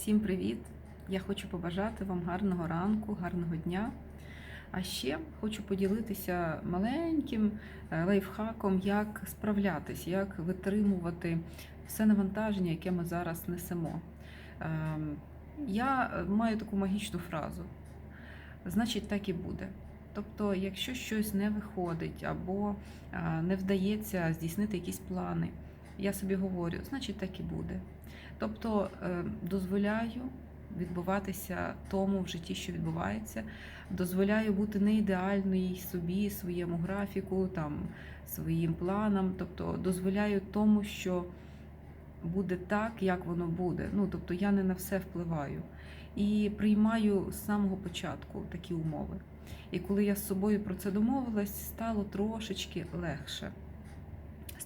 Всім привіт! Я хочу побажати вам гарного ранку, гарного дня. А ще хочу поділитися маленьким е, лайфхаком, як справлятись, як витримувати все навантаження, яке ми зараз несемо. Ем, Я е, маю таку магічну фразу: значить, так і буде. Тобто, якщо щось не виходить або е, не вдається здійснити якісь плани, я собі говорю, значить так і буде. Тобто е, дозволяю відбуватися тому в житті, що відбувається, дозволяю бути не ідеальною собі, своєму графіку, там, своїм планам, тобто дозволяю тому, що буде так, як воно буде. Ну, тобто я не на все впливаю. І приймаю з самого початку такі умови. І коли я з собою про це домовилась, стало трошечки легше.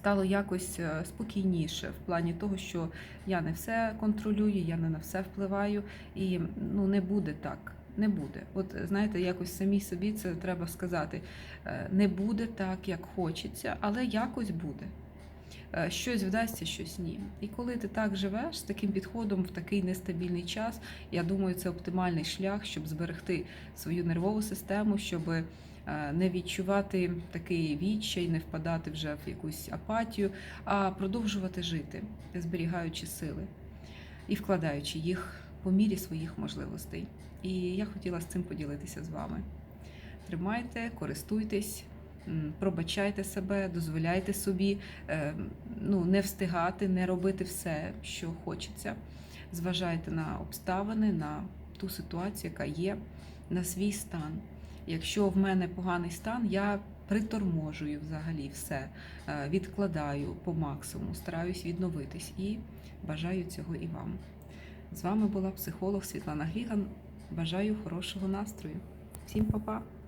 Стало якось е, спокійніше в плані того, що я не все контролюю, я не на все впливаю, і ну не буде так. Не буде. От знаєте, якось самі собі це треба сказати. Е, Не буде так, як хочеться, але якось буде. Е, Щось вдасться, щось ні. І коли ти так живеш з таким підходом в такий нестабільний час, я думаю, це оптимальний шлях, щоб зберегти свою нервову систему, щоб е, не відчувати такий відчай, не впадати вже в якусь апатію, а продовжувати жити, зберігаючи сили і вкладаючи їх по мірі своїх можливостей. І я хотіла з цим поділитися з вами. Тримайте, користуйтесь, пробачайте себе, дозволяйте собі е, ну, не встигати, не робити все, що хочеться. Зважайте на обставини, на ту ситуацію, яка є, на свій стан. Якщо в мене поганий стан, я приторможую взагалі все, е, відкладаю по максимуму, стараюсь відновитись і бажаю цього і вам. З вами була психолог Світлана Гріган. Бажаю хорошого настрою. Всім па-па!